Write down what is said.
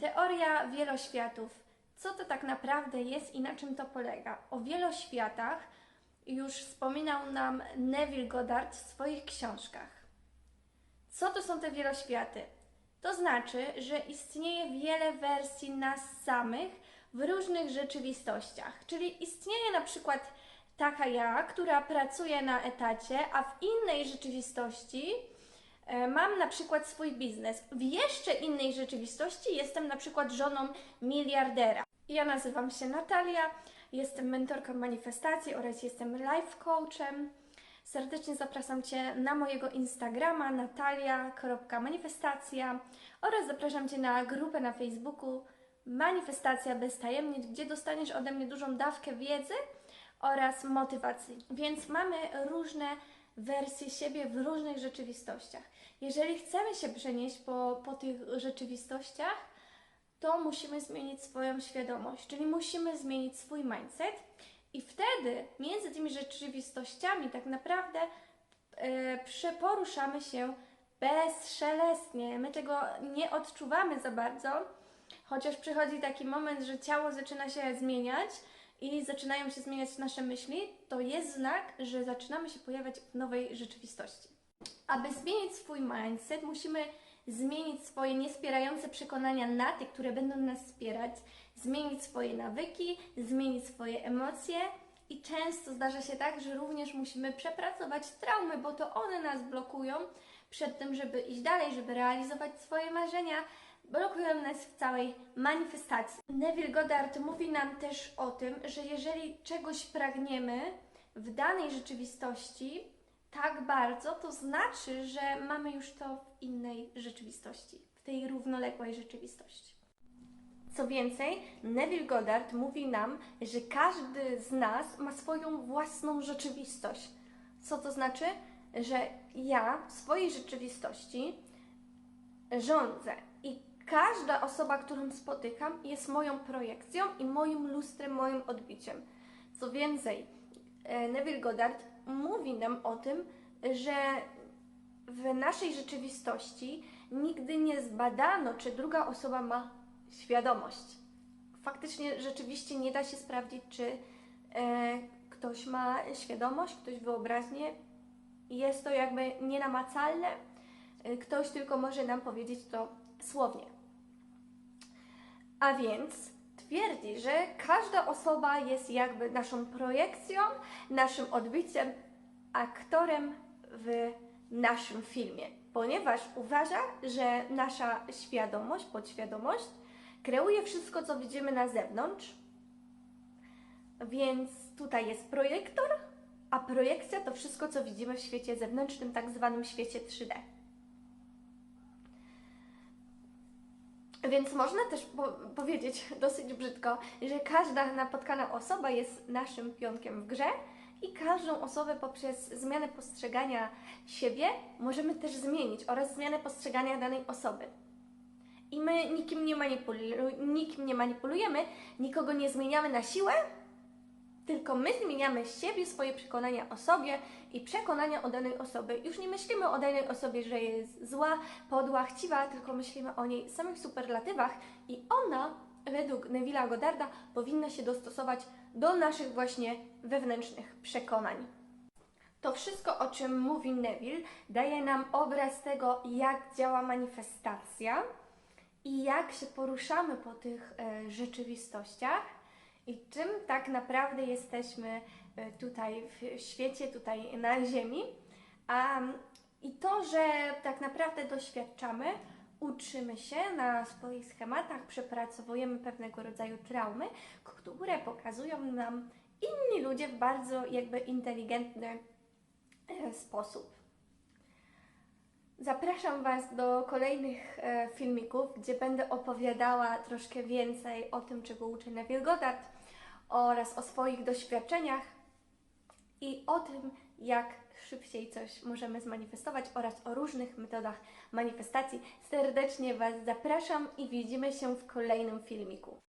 Teoria wieloświatów. Co to tak naprawdę jest i na czym to polega? O wieloświatach już wspominał nam Neville Goddard w swoich książkach. Co to są te wieloświaty? To znaczy, że istnieje wiele wersji nas samych w różnych rzeczywistościach. Czyli istnieje na przykład taka ja, która pracuje na etacie, a w innej rzeczywistości mam na przykład swój biznes. W jeszcze innej rzeczywistości jestem na przykład żoną miliardera. Ja nazywam się Natalia, jestem mentorką manifestacji oraz jestem life coachem. Serdecznie zapraszam Cię na mojego Instagrama natalia.manifestacja oraz zapraszam Cię na grupę na Facebooku Manifestacja bez tajemnic, gdzie dostaniesz ode mnie dużą dawkę wiedzy oraz motywacji. Więc mamy różne wersje siebie w różnych rzeczywistościach. Jeżeli chcemy się przenieść po, po tych rzeczywistościach, to musimy zmienić swoją świadomość, czyli musimy zmienić swój mindset i wtedy między tymi rzeczywistościami tak naprawdę e, przeporuszamy się bezszelestnie. My tego nie odczuwamy za bardzo, chociaż przychodzi taki moment, że ciało zaczyna się zmieniać i zaczynają się zmieniać nasze myśli, to jest znak, że zaczynamy się pojawiać w nowej rzeczywistości. Aby zmienić swój mindset, musimy zmienić swoje niespierające przekonania na te, które będą nas wspierać, zmienić swoje nawyki, zmienić swoje emocje. I często zdarza się tak, że również musimy przepracować traumy, bo to one nas blokują przed tym, żeby iść dalej, żeby realizować swoje marzenia, blokują nas w całej manifestacji. Neville Goddard mówi nam też o tym, że jeżeli czegoś pragniemy w danej rzeczywistości tak bardzo, to znaczy, że mamy już to w innej rzeczywistości, w tej równoległej rzeczywistości. Co więcej, Neville Goddard mówi nam, że każdy z nas ma swoją własną rzeczywistość. Co to znaczy? Że ja w swojej rzeczywistości rządzę każda osoba, którą spotykam, jest moją projekcją i moim lustrem, moim odbiciem. Co więcej, e, Neville Goddard mówi nam o tym, że w naszej rzeczywistości nigdy nie zbadano, czy druga osoba ma świadomość. Faktycznie, rzeczywiście nie da się sprawdzić, czy e, ktoś ma świadomość, ktoś wyobraźnię. Jest to jakby nienamacalne. E, Ktoś tylko może nam powiedzieć to słownie. A więc twierdzi, że każda osoba jest jakby naszą projekcją, naszym odbiciem, aktorem w naszym filmie, ponieważ uważa, że nasza świadomość, podświadomość kreuje wszystko, co widzimy na zewnątrz. Więc tutaj jest projektor, a projekcja to wszystko, co widzimy w świecie zewnętrznym, tak zwanym świecie 3D. Więc można też po powiedzieć dosyć brzydko, że każda napotkana osoba jest naszym pionkiem w grze i każdą osobę poprzez zmianę postrzegania siebie możemy też zmienić oraz zmianę postrzegania danej osoby. I my nikim nie, manipulu- nikim nie manipulujemy, nikogo nie zmieniamy na siłę, tylko my zmieniamy siebie, swoje przekonania o sobie i przekonania o danej osobie. Już nie myślimy o danej osobie, że jest zła, podła, chciwa, tylko myślimy o niej w samych superlatywach i ona, według Neville'a Goddarda, powinna się dostosować do naszych właśnie wewnętrznych przekonań. To wszystko, o czym mówi Neville, daje nam obraz tego, jak działa manifestacja i jak się poruszamy po tych e, rzeczywistościach i czym tak naprawdę jesteśmy e, tutaj w świecie, tutaj na Ziemi. A, I to, że tak naprawdę doświadczamy, uczymy się na swoich schematach, przepracowujemy pewnego rodzaju traumy, które pokazują nam inni ludzie w bardzo jakby inteligentny e, sposób. Zapraszam Was do kolejnych e, filmików, gdzie będę opowiadała troszkę więcej o tym, czego uczy Neville Goddard oraz o swoich doświadczeniach i o tym, jak szybciej coś możemy zmanifestować oraz o różnych metodach manifestacji. Serdecznie Was zapraszam i widzimy się w kolejnym filmiku.